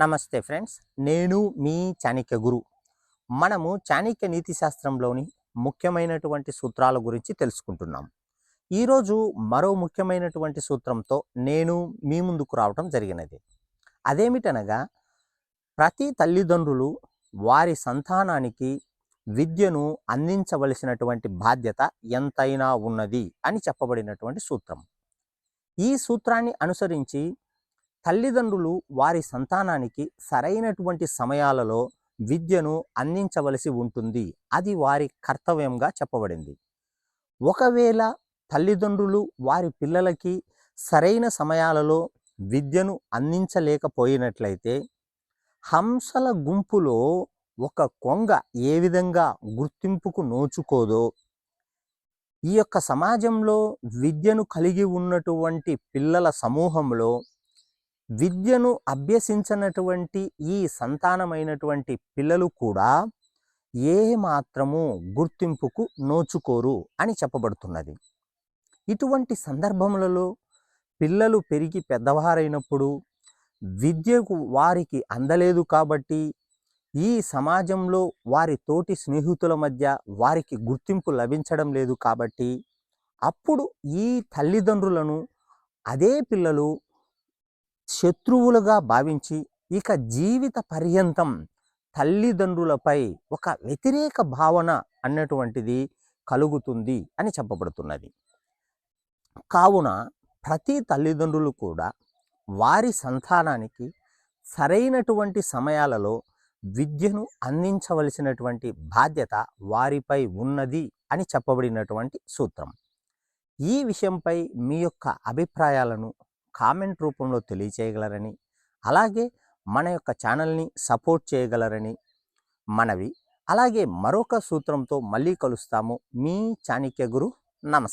నమస్తే ఫ్రెండ్స్ నేను మీ చాణక్య గురు. మనము చాణక్య నీతి శాస్త్రంలోని ముఖ్యమైనటువంటి సూత్రాల గురించి తెలుసుకుంటున్నాం. ఈరోజు మరో ముఖ్యమైనటువంటి సూత్రంతో నేను మీ ముందుకు రావటం జరిగినది. అదేమిటనగా ప్రతి తల్లిదండ్రులు వారి సంతానానికి విద్యను అందించవలసినటువంటి బాధ్యత ఎంతైనా ఉన్నది అని చెప్పబడినటువంటి సూత్రం. ఈ సూత్రాన్ని అనుసరించి తల్లిదండ్రులు వారి సంతానానికి సరైనటువంటి సమయాలలో విద్యను అందించవలసి ఉంటుంది. అది వారి కర్తవ్యంగా చెప్పబడింది. ఒకవేళ తల్లిదండ్రులు వారి పిల్లలకి సరైన సమయాలలో విద్యను అందించలేకపోయినట్లయితే హంసల గుంపులో ఒక కొంగ ఏ విధంగా గుర్తింపుకు నోచుకోదో ఈ యొక్క సమాజంలో విద్యను కలిగి ఉన్నటువంటి పిల్లల సమూహంలో విద్యను అభ్యసించినటువంటి ఈ సంతానమైనటువంటి పిల్లలు కూడా ఏ మాత్రము గుర్తింపుకు నోచుకోరు అని చెప్పబడుతున్నది. ఇటువంటి సందర్భములలో పిల్లలు పెరిగి పెద్దవారైనప్పుడు విద్యకు వారికి అందలేదు కాబట్టి ఈ సమాజంలో వారి తోటి స్నేహితుల మధ్య వారికి గుర్తింపు లభించడం లేదు కాబట్టి అప్పుడు ఈ తల్లిదండ్రులను అదే పిల్లలు శత్రువులుగా భావించి ఇక జీవిత పర్యంతం తల్లిదండ్రులపై ఒక వ్యతిరేక భావన అన్నటువంటిది కలుగుతుంది అని చెప్పబడుతున్నది. కావున ప్రతి తల్లిదండ్రులు కూడా వారి సంతానానికి సరైనటువంటి సమయాలలో విద్యను అందించవలసినటువంటి బాధ్యత వారిపై ఉన్నది అని చెప్పబడినటువంటి సూత్రం. ఈ విషయంపై మీ యొక్క అభిప్రాయాలను కామెంట్ రూపంలో తెలియచేయగలరని అలాగే మన యొక్క ఛానల్ని సపోర్ట్ చేయగలరని మనవి. అలాగే మరొక సూత్రంతో మళ్ళీ కలుస్తాము. మీ చాణక్య గురు నమస్తే